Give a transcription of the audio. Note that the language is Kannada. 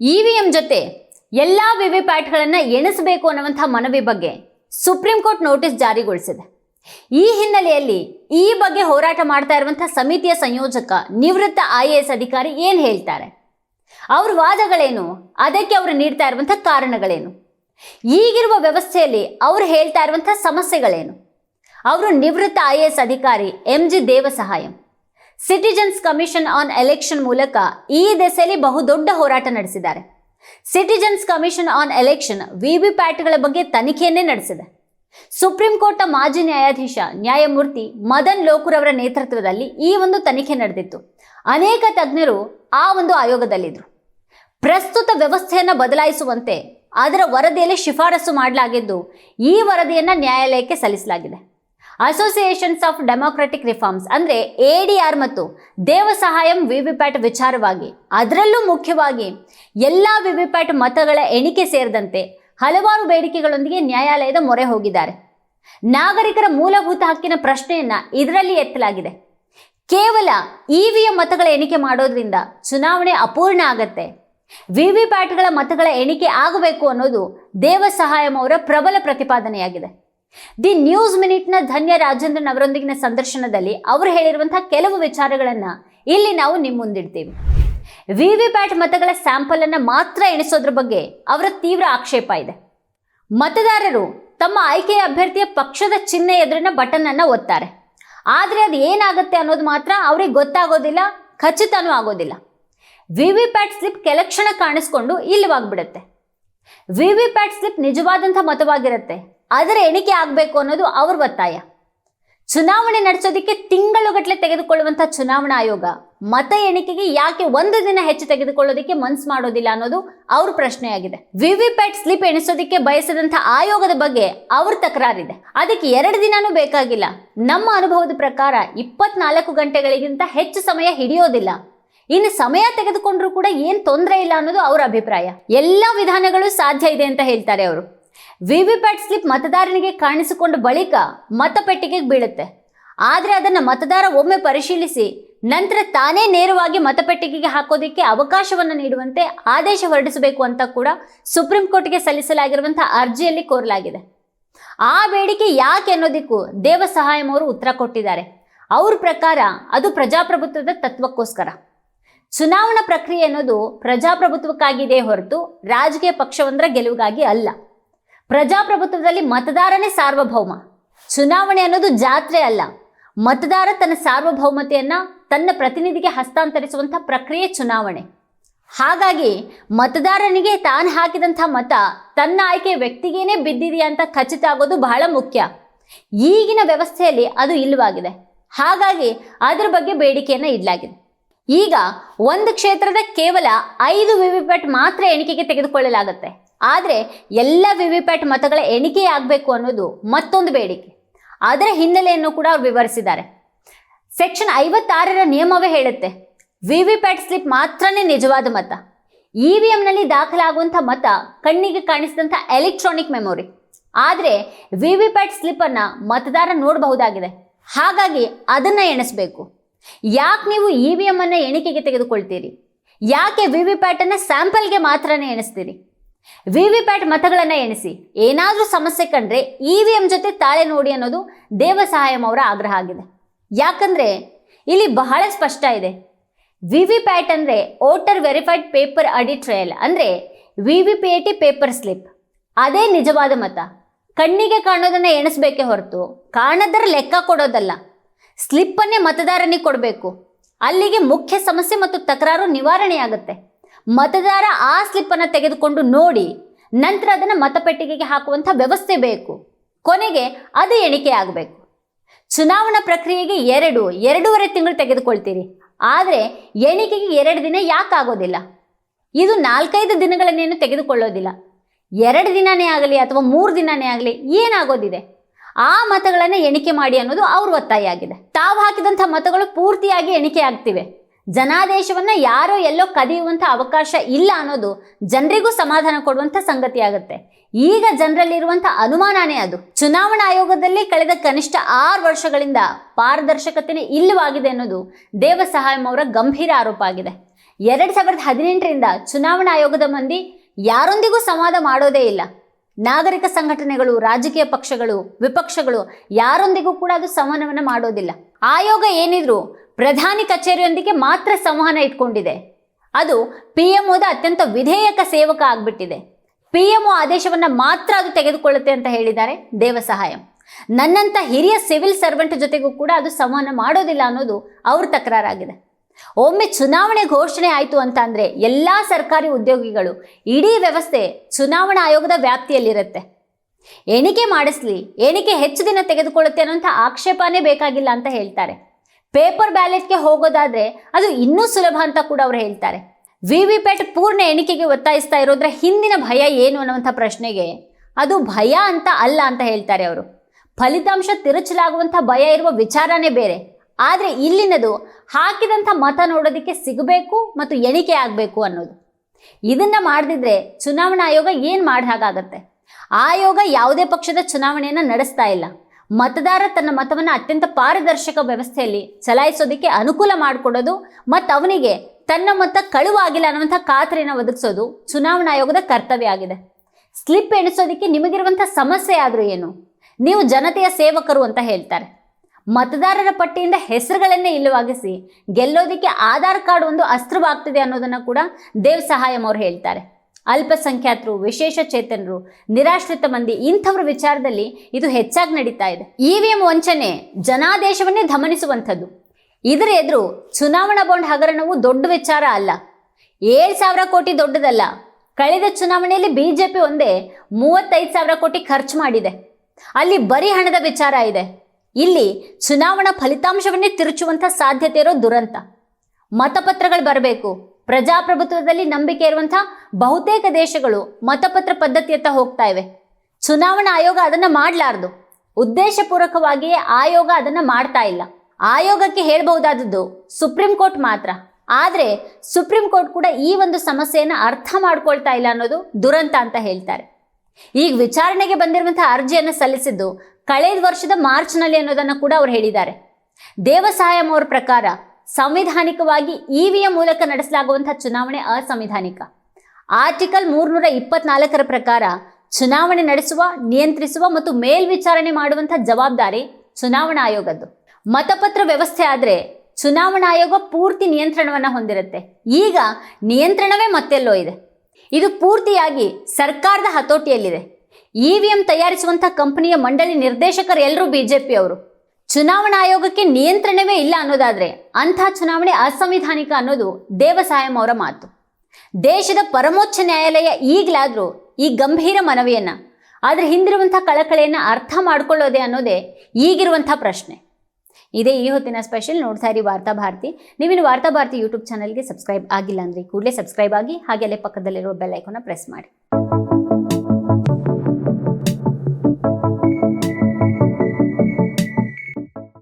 ಇವಿಎಂ ಜೊತೆ ಎಲ್ಲ ವಿವಿಪ್ಯಾಟ್ಗಳನ್ನು ಎಣಿಸಬೇಕು ಅನ್ನುವಂಥ ಮನವಿ ಬಗ್ಗೆ ಸುಪ್ರೀಂ ಕೋರ್ಟ್ ನೋಟಿಸ್ ಜಾರಿಗೊಳಿಸಿದೆ. ಈ ಹಿನ್ನೆಲೆಯಲ್ಲಿ ಈ ಬಗ್ಗೆ ಹೋರಾಟ ಮಾಡ್ತಾ ಇರುವಂಥ ಸಮಿತಿಯ ಸಂಯೋಜಕ, ನಿವೃತ್ತ ಐ ಎ ಎಸ್ ಅಧಿಕಾರಿ ಏನು ಹೇಳ್ತಾರೆ? ಅವ್ರ ವಾದಗಳೇನು? ಅದಕ್ಕೆ ಅವರು ನೀಡ್ತಾ ಇರುವಂಥ ಕಾರಣಗಳೇನು? ಈಗಿರುವ ವ್ಯವಸ್ಥೆಯಲ್ಲಿ ಅವರು ಹೇಳ್ತಾ ಇರುವಂಥ ಸಮಸ್ಯೆಗಳೇನು? ಅವರು ನಿವೃತ್ತ ಐ ಎ ಎಸ್ ಅಧಿಕಾರಿ M G Devasahayam citizens commission on election ಮೂಲಕ ಈ ದೆಸೆಯಲ್ಲಿ ಬಹುದೊಡ್ಡ ಹೋರಾಟ ನಡೆಸಿದ್ದಾರೆ. ಸಿಟಿಜನ್ಸ್ ಕಮಿಷನ್ ಆನ್ ಎಲೆಕ್ಷನ್ ವಿವಿಪ್ಯಾಟ್ಗಳ ಬಗ್ಗೆ ತನಿಖೆಯನ್ನೇ ನಡೆಸಿದೆ. ಸುಪ್ರೀಂ ಕೋರ್ಟ್ನ ಮಾಜಿ ನ್ಯಾಯಾಧೀಶ ನ್ಯಾಯಮೂರ್ತಿ ಮದನ್ ಲೋಕುರ್ ಅವರ ನೇತೃತ್ವದಲ್ಲಿ ಈ ಒಂದು ತನಿಖೆ ನಡೆದಿತ್ತು. ಅನೇಕ ತಜ್ಞರು ಆ ಒಂದು ಆಯೋಗದಲ್ಲಿದ್ದರು ಪ್ರಸ್ತುತ ವ್ಯವಸ್ಥೆಯನ್ನು ಬದಲಾಯಿಸುವಂತೆ ಅದರ ವರದಿಯಲ್ಲಿ ಶಿಫಾರಸು ಮಾಡಲಾಗಿದ್ದು ಈ ವರದಿಯನ್ನು ನ್ಯಾಯಾಲಯಕ್ಕೆ ಸಲ್ಲಿಸಲಾಗಿದೆ. ಅಸೋಸಿಯೇಷನ್ಸ್ ಆಫ್ ಡೆಮೋಕ್ರೆಟಿಕ್ ರಿಫಾರ್ಮ್ಸ್ ಅಂದರೆ ಎಡಿಆರ್ ಮತ್ತು ದೇವ ದೇವಸಹಾಯಂ ವಿವಿಪ್ಯಾಟ್ ವಿಚಾರವಾಗಿ, ಅದರಲ್ಲೂ ಮುಖ್ಯವಾಗಿ ಎಲ್ಲ ವಿವಿಪ್ಯಾಟ್ ಮತಗಳ ಎಣಿಕೆ ಸೇರಿದಂತೆ ಹಲವಾರು ಬೇಡಿಕೆಗಳೊಂದಿಗೆ ನ್ಯಾಯಾಲಯದ ಮೊರೆ ಹೋಗಿದ್ದಾರೆ. ನಾಗರಿಕರ ಮೂಲಭೂತ ಹಕ್ಕಿನ ಪ್ರಶ್ನೆಯನ್ನ ಇದರಲ್ಲಿ ಎತ್ತಲಾಗಿದೆ. ಕೇವಲ ಇವಿಯ ಮತಗಳ ಎಣಿಕೆ ಮಾಡೋದ್ರಿಂದ ಚುನಾವಣೆ ಅಪೂರ್ಣ ಆಗತ್ತೆ. ವಿವಿಪ್ಯಾಟ್ಗಳ ಮತಗಳ ಎಣಿಕೆ ಆಗಬೇಕು ಅನ್ನೋದು ದೇವಸಹಾಯಂ ಅವರ ಪ್ರಬಲ ಪ್ರತಿಪಾದನೆಯಾಗಿದೆ. ದಿ ನ್ಯೂಸ್ ಮಿನಿಟ್ನ ಧನ್ಯ ರಾಜೇಂದ್ರನ್ ಅವರೊಂದಿಗಿನ ಸಂದರ್ಶನದಲ್ಲಿ ಅವರು ಹೇಳಿರುವಂತಹ ಕೆಲವು ವಿಚಾರಗಳನ್ನು ಇಲ್ಲಿ ನಾವು ನಿಮ್ಮ ಮುಂದಿಡ್ತೀವಿ. ವಿವಿಪ್ಯಾಟ್ ಮತಗಳ ಸ್ಯಾಂಪಲ್ ಅನ್ನು ಮಾತ್ರ ಎಣಿಸೋದ್ರ ಬಗ್ಗೆ ಅವರ ತೀವ್ರ ಆಕ್ಷೇಪ ಇದೆ. ಮತದಾರರು ತಮ್ಮ ಆಯ್ಕೆಯ ಅಭ್ಯರ್ಥಿಯ ಪಕ್ಷದ ಚಿಹ್ನೆ ಎದುರಿನ ಬಟನ್ ಅನ್ನು ಒತ್ತಾರೆ. ಆದರೆ ಅದು ಏನಾಗುತ್ತೆ ಅನ್ನೋದು ಮಾತ್ರ ಅವ್ರಿಗೆ ಗೊತ್ತಾಗೋದಿಲ್ಲ, ಖಚಿತನೂ ಆಗೋದಿಲ್ಲ. ವಿವಿಪ್ಯಾಟ್ ಸ್ಲಿಪ್ ಕೆಲಕ್ಷಣ ಕಾಣಿಸ್ಕೊಂಡು ಇಲ್ಲವಾಗ್ಬಿಡುತ್ತೆ. ವಿವಿಪ್ಯಾಟ್ ಸ್ಲಿಪ್ ನಿಜವಾದಂಥ ಮತವಾಗಿರುತ್ತೆ. ಅದರ ಎಣಿಕೆ ಆಗಬೇಕು ಅನ್ನೋದು ಅವ್ರ ಒತ್ತಾಯ. ಚುನಾವಣೆ ನಡೆಸೋದಕ್ಕೆ ತಿಂಗಳುಗಟ್ಟಲೆ ತೆಗೆದುಕೊಳ್ಳುವಂಥ ಚುನಾವಣಾ ಆಯೋಗ ಮತ ಎಣಿಕೆಗೆ ಯಾಕೆ ಒಂದು ದಿನ ಹೆಚ್ಚು ತೆಗೆದುಕೊಳ್ಳೋದಕ್ಕೆ ಮನ್ಸು ಮಾಡೋದಿಲ್ಲ ಅನ್ನೋದು ಅವ್ರ ಪ್ರಶ್ನೆಯಾಗಿದೆ. ವಿವಿಪ್ಯಾಟ್ ಸ್ಲಿಪ್ ಎಣಿಸೋದಕ್ಕೆ ಬಯಸದಂಥ ಆಯೋಗದ ಬಗ್ಗೆ ಅವ್ರ ತಕರಾರಿದೆ. ಅದಕ್ಕೆ ಎರಡು ದಿನಾನೂ ಬೇಕಾಗಿಲ್ಲ. ನಮ್ಮ ಅನುಭವದ ಪ್ರಕಾರ ಇಪ್ಪತ್ನಾಲ್ಕು ಗಂಟೆಗಳಿಗಿಂತ ಹೆಚ್ಚು ಸಮಯ ಹಿಡಿಯೋದಿಲ್ಲ. ಇನ್ನು ಸಮಯ ತೆಗೆದುಕೊಂಡ್ರೂ ಕೂಡ ಏನ್ ತೊಂದರೆ ಇಲ್ಲ ಅನ್ನೋದು ಅವ್ರ ಅಭಿಪ್ರಾಯ. ಎಲ್ಲ ವಿಧಾನಗಳು ಸಾಧ್ಯ ಇದೆ ಅಂತ ಹೇಳ್ತಾರೆ ಅವರು. ವಿವಿಪ್ಯಾಟ್ ಸ್ಲಿಪ್ ಮತದಾರನಿಗೆ ಕಾಣಿಸಿಕೊಂಡ ಬಳಿಕ ಮತಪೆಟ್ಟಿಗೆಗೆ ಬೀಳುತ್ತೆ. ಆದರೆ ಅದನ್ನು ಮತದಾರ ಒಮ್ಮೆ ಪರಿಶೀಲಿಸಿ ನಂತರ ತಾನೇ ನೇರವಾಗಿ ಮತಪೆಟ್ಟಿಗೆಗೆ ಹಾಕೋದಕ್ಕೆ ಅವಕಾಶವನ್ನು ನೀಡುವಂತೆ ಆದೇಶ ಹೊರಡಿಸಬೇಕು ಅಂತ ಕೂಡ ಸುಪ್ರೀಂ ಕೋರ್ಟ್ಗೆ ಸಲ್ಲಿಸಲಾಗಿರುವಂತಹ ಅರ್ಜಿಯಲ್ಲಿ ಕೋರಲಾಗಿದೆ. ಆ ಬೇಡಿಕೆ ಯಾಕೆ ಅನ್ನೋದಕ್ಕೂ ದೇವಸಹಾಯಂ ಅವರು ಉತ್ತರ ಕೊಟ್ಟಿದ್ದಾರೆ. ಅವ್ರ ಪ್ರಕಾರ ಅದು ಪ್ರಜಾಪ್ರಭುತ್ವದ ತತ್ವಕ್ಕೋಸ್ಕರ. ಚುನಾವಣಾ ಪ್ರಕ್ರಿಯೆ ಅನ್ನೋದು ಪ್ರಜಾಪ್ರಭುತ್ವಕ್ಕಾಗಿದೆ ಹೊರತು ರಾಜಕೀಯ ಪಕ್ಷವೊಂದರ ಗೆಲುವಿಗಾಗಿ ಅಲ್ಲ. ಪ್ರಜಾಪ್ರಭುತ್ವದಲ್ಲಿ ಮತದಾರನೇ ಸಾರ್ವಭೌಮ. ಚುನಾವಣೆ ಅನ್ನೋದು ಜಾತ್ರೆ ಅಲ್ಲ. ಮತದಾರ ತನ್ನ ಸಾರ್ವಭೌಮತೆಯನ್ನ ತನ್ನ ಪ್ರತಿನಿಧಿಗೆ ಹಸ್ತಾಂತರಿಸುವಂಥ ಪ್ರಕ್ರಿಯೆ ಚುನಾವಣೆ. ಹಾಗಾಗಿ ಮತದಾರನಿಗೆ ತಾನು ಹಾಕಿದಂಥ ಮತ ತನ್ನ ಆಯ್ಕೆ ವ್ಯಕ್ತಿಗೇನೆ ಬಿದ್ದಿದೆಯಾ ಅಂತ ಖಚಿತ ಆಗೋದು ಬಹಳ ಮುಖ್ಯ. ಈಗಿನ ವ್ಯವಸ್ಥೆಯಲ್ಲಿ ಅದು ಇಲ್ಲವಾಗಿದೆ. ಹಾಗಾಗಿ ಅದರ ಬಗ್ಗೆ ಬೇಡಿಕೆಯನ್ನು ಇಡಲಾಗಿದೆ. ಈಗ ಒಂದು ಕ್ಷೇತ್ರದ ಕೇವಲ ಐದು ವಿವಿಪ್ಯಾಟ್ ಮಾತ್ರ ಎಣಿಕೆಗೆ ತೆಗೆದುಕೊಳ್ಳಲಾಗುತ್ತೆ. ಆದರೆ ಎಲ್ಲ ವಿವಿಪ್ಯಾಟ್ ಮತಗಳ ಎಣಿಕೆ ಆಗಬೇಕು ಅನ್ನೋದು ಮತ್ತೊಂದು ಬೇಡಿಕೆ. ಅದರ ಹಿನ್ನೆಲೆಯನ್ನು ಕೂಡ ಅವರು ವಿವರಿಸಿದ್ದಾರೆ. ಸೆಕ್ಷನ್ ಐವತ್ತಾರರ ನಿಯಮವೇ ಹೇಳುತ್ತೆ, ವಿವಿಪ್ಯಾಟ್ ಸ್ಲಿಪ್ ಮಾತ್ರನೇ ನಿಜವಾದ ಮತ. ಇ ವಿ ಎಂನಲ್ಲಿ ದಾಖಲಾಗುವಂಥ ಮತ ಕಣ್ಣಿಗೆ ಕಾಣಿಸಿದಂಥ ಎಲೆಕ್ಟ್ರಾನಿಕ್ ಮೆಮೊರಿ. ಆದರೆ ವಿ ವಿ ಪ್ಯಾಟ್ ಸ್ಲಿಪ್ಪನ್ನು ಮತದಾರ ನೋಡಬಹುದಾಗಿದೆ. ಹಾಗಾಗಿ ಅದನ್ನು ಎಣಿಸಬೇಕು. ಯಾಕೆ ನೀವು ಇ ವಿ ಎಂ ಅನ್ನು ಎಣಿಕೆಗೆ ತೆಗೆದುಕೊಳ್ತೀರಿ? ಯಾಕೆ ವಿ ವಿ ಪ್ಯಾಟನ್ನು ಸ್ಯಾಂಪಲ್ಗೆ ಮಾತ್ರನೇ ಎಣಿಸ್ತೀರಿ? ವಿವಿಪ್ಯಾಟ್ ಮತಗಳನ್ನು ಎಣಿಸಿ. ಏನಾದರೂ ಸಮಸ್ಯೆ ಕಂಡ್ರೆ ಇ ವಿ ಎಂ ಜೊತೆ ತಾಳೆ ನೋಡಿ ಅನ್ನೋದು ದೇವಸಹಾಯಂ ಅವರ ಆಗ್ರಹ ಆಗಿದೆ. ಯಾಕಂದ್ರೆ ಇಲ್ಲಿ ಬಹಳ ಸ್ಪಷ್ಟ ಇದೆ. ವಿವಿಪ್ಯಾಟ್ ಅಂದರೆ voter verified paper audit trail ಅಂದರೆ V V P A T paper slip. ಅದೇ ನಿಜವಾದ ಮತ. ಕಣ್ಣಿಗೆ ಕಾಣೋದನ್ನ ಎಣಿಸ್ಬೇಕೇ ಹೊರತು ಕಾಣದರ ಲೆಕ್ಕ ಕೊಡೋದಲ್ಲ. ಸ್ಲಿಪ್ಪನ್ನೇ ಮತದಾರನಿಗೆ ಕೊಡಬೇಕು. ಅಲ್ಲಿಗೆ ಮುಖ್ಯ ಸಮಸ್ಯೆ ಮತ್ತು ತಕರಾರು ನಿವಾರಣೆಯಾಗುತ್ತೆ. ಮತದಾರ ಆ ಸ್ಲಿಪ್ಪನ್ನು ತೆಗೆದುಕೊಂಡು ನೋಡಿ ನಂತರ ಅದನ್ನು ಮತಪೆಟ್ಟಿಗೆಗೆ ಹಾಕುವಂಥ ವ್ಯವಸ್ಥೆ ಬೇಕು. ಕೊನೆಗೆ ಅದು ಎಣಿಕೆ ಆಗಬೇಕು. ಚುನಾವಣಾ ಪ್ರಕ್ರಿಯೆಗೆ ಎರಡು, ಎರಡೂವರೆ ತಿಂಗಳು ತೆಗೆದುಕೊಳ್ತೀರಿ. ಆದರೆ ಎಣಿಕೆಗೆ ಎರಡು ದಿನ ಯಾಕಾಗೋದಿಲ್ಲ ಇದು ನಾಲ್ಕೈದು ದಿನಗಳನ್ನೇನು ತೆಗೆದುಕೊಳ್ಳೋದಿಲ್ಲ. ಎರಡು ದಿನನೇ ಆಗಲಿ ಅಥವಾ ಮೂರು ದಿನನೇ ಆಗಲಿ ಏನಾಗೋದಿದೆ? ಆ ಮತಗಳನ್ನು ಎಣಿಕೆ ಮಾಡಿ ಅನ್ನೋದು ಅವ್ರ ಒತ್ತಾಯ ಆಗಿದೆ. ತಾವು ಹಾಕಿದಂಥ ಮತಗಳು ಪೂರ್ತಿಯಾಗಿ ಎಣಿಕೆ ಆಗ್ತಿವೆ. ಜನಾದೇಶವನ್ನ ಯಾರೋ ಎಲ್ಲೋ ಕದಿಯುವಂಥ ಅವಕಾಶ ಇಲ್ಲ ಅನ್ನೋದು ಜನರಿಗೂ ಸಮಾಧಾನ ಕೊಡುವಂಥ ಸಂಗತಿಯಾಗುತ್ತೆ. ಈಗ ಜನರಲ್ಲಿರುವಂಥ ಅನುಮಾನನೇ ಅದು. ಚುನಾವಣಾ ಆಯೋಗದಲ್ಲಿ ಕಳೆದ ಕನಿಷ್ಠ ಆರು ವರ್ಷಗಳಿಂದ ಪಾರದರ್ಶಕತೆನೇ ಇಲ್ಲವಾಗಿದೆ ಅನ್ನೋದು ದೇವಸಹಾಯಂ ಅವರ ಗಂಭೀರ ಆರೋಪ ಆಗಿದೆ. ಎರಡು ಸಾವಿರದ ಹದಿನೆಂಟರಿಂದ ಚುನಾವಣಾ ಆಯೋಗದ ಮಂದಿ ಯಾರೊಂದಿಗೂ ಸಂವಾದ ಮಾಡೋದೇ ಇಲ್ಲ. ನಾಗರಿಕ ಸಂಘಟನೆಗಳು, ರಾಜಕೀಯ ಪಕ್ಷಗಳು, ವಿಪಕ್ಷಗಳು ಯಾರೊಂದಿಗೂ ಕೂಡ ಅದು ಸಂವಹನವನ್ನು ಮಾಡೋದಿಲ್ಲ. ಆಯೋಗ ಏನಿದ್ರು ಪ್ರಧಾನಿ ಕಚೇರಿಯೊಂದಿಗೆ ಮಾತ್ರ ಸಂವಹನ ಇಟ್ಕೊಂಡಿದೆ. ಅದು ಪಿ ದ ಅತ್ಯಂತ ವಿಧೇಯಕ ಸೇವಕ ಆಗ್ಬಿಟ್ಟಿದೆ. ಪಿ ಎಂ ಆದೇಶವನ್ನು ಮಾತ್ರ ಅದು ತೆಗೆದುಕೊಳ್ಳುತ್ತೆ ಅಂತ ಹೇಳಿದ್ದಾರೆ ದೇವಸಹಾಯಂ ನನ್ನಂಥ ಹಿರಿಯ ಸಿವಿಲ್ ಸರ್ವೆಂಟ್ ಜೊತೆಗೂ ಕೂಡ ಅದು ಸಂವಹನ ಮಾಡೋದಿಲ್ಲ ಅನ್ನೋದು ಅವ್ರ ತಕರಾರಾಗಿದೆ. ಒಮ್ಮೆ ಚುನಾವಣೆ ಘೋಷಣೆ ಆಯಿತು ಅಂತ ಅಂದರೆ ಎಲ್ಲ ಸರ್ಕಾರಿ ಉದ್ಯೋಗಿಗಳು ಇಡೀ ವ್ಯವಸ್ಥೆ ಚುನಾವಣಾ ಆಯೋಗದ ವ್ಯಾಪ್ತಿಯಲ್ಲಿರುತ್ತೆ. ಎಣಿಕೆ ಮಾಡಿಸ್ಲಿ, ಎಣಿಕೆ ಹೆಚ್ಚು ದಿನ ತೆಗೆದುಕೊಳ್ಳುತ್ತೆ ಅನ್ನೋಂಥ ಆಕ್ಷೇಪನೇ ಬೇಕಾಗಿಲ್ಲ ಅಂತ ಹೇಳ್ತಾರೆ. ಪೇಪರ್ ಬ್ಯಾಲೆಟ್ಗೆ ಹೋಗೋದಾದ್ರೆ ಅದು ಇನ್ನೂ ಸುಲಭ ಅಂತ ಕೂಡ ಅವ್ರು ಹೇಳ್ತಾರೆ. ವಿ ವಿ ಪ್ಯಾಟ್ ಪೂರ್ಣ ಎಣಿಕೆಗೆ ಒತ್ತಾಯಿಸ್ತಾ ಇರೋದ್ರ ಹಿಂದಿನ ಭಯ ಏನು ಅನ್ನುವಂಥ ಪ್ರಶ್ನೆಗೆ ಅದು ಭಯ ಅಂತ ಅಲ್ಲ ಅಂತ ಹೇಳ್ತಾರೆ ಅವರು. ಫಲಿತಾಂಶ ತಿರುಚಲಾಗುವಂಥ ಭಯ ಇರುವ ವಿಚಾರನೇ ಬೇರೆ. ಆದರೆ ಇಲ್ಲಿನದು ಹಾಕಿದಂಥ ಮತ ನೋಡೋದಕ್ಕೆ ಸಿಗಬೇಕು ಮತ್ತು ಎಣಿಕೆ ಆಗಬೇಕು ಅನ್ನೋದು. ಇದನ್ನ ಮಾಡದಿದ್ರೆ ಚುನಾವಣಾ ಆಯೋಗ ಏನು ಮಾಡಿ ಹಾಗಾಗತ್ತೆ? ಆಯೋಗ ಯಾವುದೇ ಪಕ್ಷದ ಚುನಾವಣೆಯನ್ನು ನಡೆಸ್ತಾ ಇಲ್ಲ. ಮತದಾರ ತನ್ನ ಮತವನ್ನು ಅತ್ಯಂತ ಪಾರದರ್ಶಕ ವ್ಯವಸ್ಥೆಯಲ್ಲಿ ಚಲಾಯಿಸೋದಕ್ಕೆ ಅನುಕೂಲ ಮಾಡಿಕೊಡೋದು ಮತ್ತು ಅವನಿಗೆ ತನ್ನ ಮತ ಕಳುವಾಗಿಲ್ಲ ಅನ್ನುವಂಥ ಖಾತ್ರಿಯನ್ನು ಒದಗಿಸೋದು ಚುನಾವಣಾ ಆಯೋಗದ ಕರ್ತವ್ಯ ಆಗಿದೆ. ಸ್ಲಿಪ್ ಎಣಿಸೋದಕ್ಕೆ ನಿಮಗಿರುವಂಥ ಸಮಸ್ಯೆ ಆದರೂ ಏನು? ನೀವು ಜನತೆಯ ಸೇವಕರು ಅಂತ ಹೇಳ್ತಾರೆ. ಮತದಾರರ ಪಟ್ಟಿಯಿಂದ ಹೆಸರುಗಳನ್ನೇ ಇಲ್ಲವಾಗಿಸಿ ಗೆಲ್ಲೋದಕ್ಕೆ ಆಧಾರ್ ಕಾರ್ಡ್ ಒಂದು ಅಸ್ತ್ರವಾಗ್ತದೆ ಅನ್ನೋದನ್ನು ಕೂಡ ದೇವ್ ಸಹಾಯಂ ಅವರು ಹೇಳ್ತಾರೆ. ಅಲ್ಪಸಂಖ್ಯಾತರು, ವಿಶೇಷ ಚೇತನರು, ನಿರಾಶ್ರಿತ ಮಂದಿ ಇಂಥವ್ರ ವಿಚಾರದಲ್ಲಿ ಇದು ಹೆಚ್ಚಾಗಿ ನಡೀತಾ ಇದೆ. ಇ ವಿ ಎಂ ವಂಚನೆ ಜನಾದೇಶವನ್ನೇ ಧಮನಿಸುವಂಥದ್ದು. ಇದರ ಎದುರು ಚುನಾವಣಾ ಬಾಂಡ್ ಹಗರಣವು ದೊಡ್ಡ ವಿಚಾರ ಅಲ್ಲ. ಏಳು ಸಾವಿರ ಕೋಟಿ ದೊಡ್ಡದಲ್ಲ. ಕಳೆದ ಚುನಾವಣೆಯಲ್ಲಿ ಬಿಜೆಪಿ ಒಂದೇ ಮೂವತ್ತೈದು ಸಾವಿರ ಕೋಟಿ ಖರ್ಚು ಮಾಡಿದೆ. ಅಲ್ಲಿ ಬರೀ ಹಣದ ವಿಚಾರ ಇದೆ. ಇಲ್ಲಿ ಚುನಾವಣಾ ಫಲಿತಾಂಶವನ್ನೇ ತಿರುಚುವಂಥ ಸಾಧ್ಯತೆ ಇರೋ ದುರಂತ. ಮತಪತ್ರಗಳು ಬರಬೇಕು. ಪ್ರಜಾಪ್ರಭುತ್ವದಲ್ಲಿ ನಂಬಿಕೆ ಇರುವಂತಹ ಬಹುತೇಕ ದೇಶಗಳು ಮತಪತ್ರ ಪದ್ಧತಿಯತ್ತ ಹೋಗ್ತಾ ಇವೆ. ಚುನಾವಣಾ ಆಯೋಗ ಅದನ್ನ ಮಾಡಲಾರ್ದು. ಉದ್ದೇಶಪೂರ್ವಕವಾಗಿಯೇ ಆಯೋಗ ಅದನ್ನ ಮಾಡ್ತಾ ಇಲ್ಲ. ಆಯೋಗಕ್ಕೆ ಹೇಳಬಹುದಾದದ್ದು ಸುಪ್ರೀಂ ಕೋರ್ಟ್ ಮಾತ್ರ. ಆದರೆ ಸುಪ್ರೀಂ ಕೋರ್ಟ್ ಕೂಡ ಈ ಒಂದು ಸಮಸ್ಯೆಯನ್ನು ಅರ್ಥ ಮಾಡ್ಕೊಳ್ತಾ ಇಲ್ಲ ಅನ್ನೋದು ದುರಂತ ಅಂತ ಹೇಳ್ತಾರೆ. ಈಗ ವಿಚಾರಣೆಗೆ ಬಂದಿರುವಂತಹ ಅರ್ಜಿಯನ್ನು ಸಲ್ಲಿಸಿದ್ದು ಕಳೆದ ವರ್ಷದ ಮಾರ್ಚ್ನಲ್ಲಿ ಅನ್ನೋದನ್ನ ಕೂಡ ಅವ್ರು ಹೇಳಿದ್ದಾರೆ. ದೇವಸಹಾಯಂ ಅವರ ಪ್ರಕಾರ ಸಂವಿಧಾನಿಕವಾಗಿ ಇವಿಯ ಮೂಲಕ ನಡೆಸಲಾಗುವಂತಹ ಚುನಾವಣೆ ಅಸಂವಿಧಾನಿಕ. ಆರ್ಟಿಕಲ್ ಮೂರ್ನೂರ ಇಪ್ಪತ್ನಾಲ್ಕರ ಪ್ರಕಾರ ಚುನಾವಣೆ ನಡೆಸುವ, ನಿಯಂತ್ರಿಸುವ ಮತ್ತು ಮೇಲ್ವಿಚಾರಣೆ ಮಾಡುವಂತಹ ಜವಾಬ್ದಾರಿ ಚುನಾವಣಾ ಆಯೋಗದ್ದು. ಮತಪತ್ರ ವ್ಯವಸ್ಥೆ ಆದರೆ ಚುನಾವಣಾ ಆಯೋಗ ಪೂರ್ತಿ ನಿಯಂತ್ರಣವನ್ನು ಹೊಂದಿರುತ್ತೆ. ಈಗ ನಿಯಂತ್ರಣವೇ ಮತ್ತೆಲ್ಲೋ ಇದೆ. ಇದು ಪೂರ್ತಿಯಾಗಿ ಸರ್ಕಾರದ ಹತೋಟಿಯಲ್ಲಿದೆ. ಇ ವಿ ಎಂ ತಯಾರಿಸುವಂಥ ಕಂಪನಿಯ ಮಂಡಳಿ ನಿರ್ದೇಶಕರು ಎಲ್ಲರೂ ಬಿಜೆಪಿ ಅವರು ಚುನಾವಣಾ ಆಯೋಗಕ್ಕೆ ನಿಯಂತ್ರಣವೇ ಇಲ್ಲ ಅನ್ನೋದಾದ್ರೆ ಅಂಥ ಚುನಾವಣೆ ಅಸಂವಿಧಾನಿಕ ಅನ್ನೋದು ದೇವಸಾಯಂ ಅವರ ಮಾತು. ದೇಶದ ಪರಮೋಚ್ಚ ನ್ಯಾಯಾಲಯ ಈಗಲಾದರೂ ಈ ಗಂಭೀರ ಮನವಿಯನ್ನ ಅದರ ಹಿಂದಿರುವಂಥ ಕಳಕಳೆಯನ್ನು ಅರ್ಥ ಮಾಡ್ಕೊಳ್ಳೋದೆ ಅನ್ನೋದೇ ಈಗಿರುವಂಥ ಪ್ರಶ್ನೆ. ಇದೇ ಈ ಹೊತ್ತಿನ ಸ್ಪೆಷಲ್ ನೋಡ್ತಾ ಇರಿ ವಾರ್ತಾ ಭಾರತಿ. ನೀವಿನ್ನು ವಾರ್ತಾ ಭಾರತಿ ಯೂಟ್ಯೂಬ್ ಚಾನಲ್ಗೆ ಸಬ್ಸ್ಕ್ರೈಬ್ ಆಗಿಲ್ಲ ಅಂದರೆ ಕೂಡಲೇ ಸಬ್ಸ್ಕ್ರೈಬ್ ಆಗಿ ಹಾಗೆ ಅಲ್ಲೇ ಪಕ್ಕದಲ್ಲಿರೋ ಬೆಲ್ ಐಕಾನ್ನ ಪ್ರೆಸ್ ಮಾಡಿ.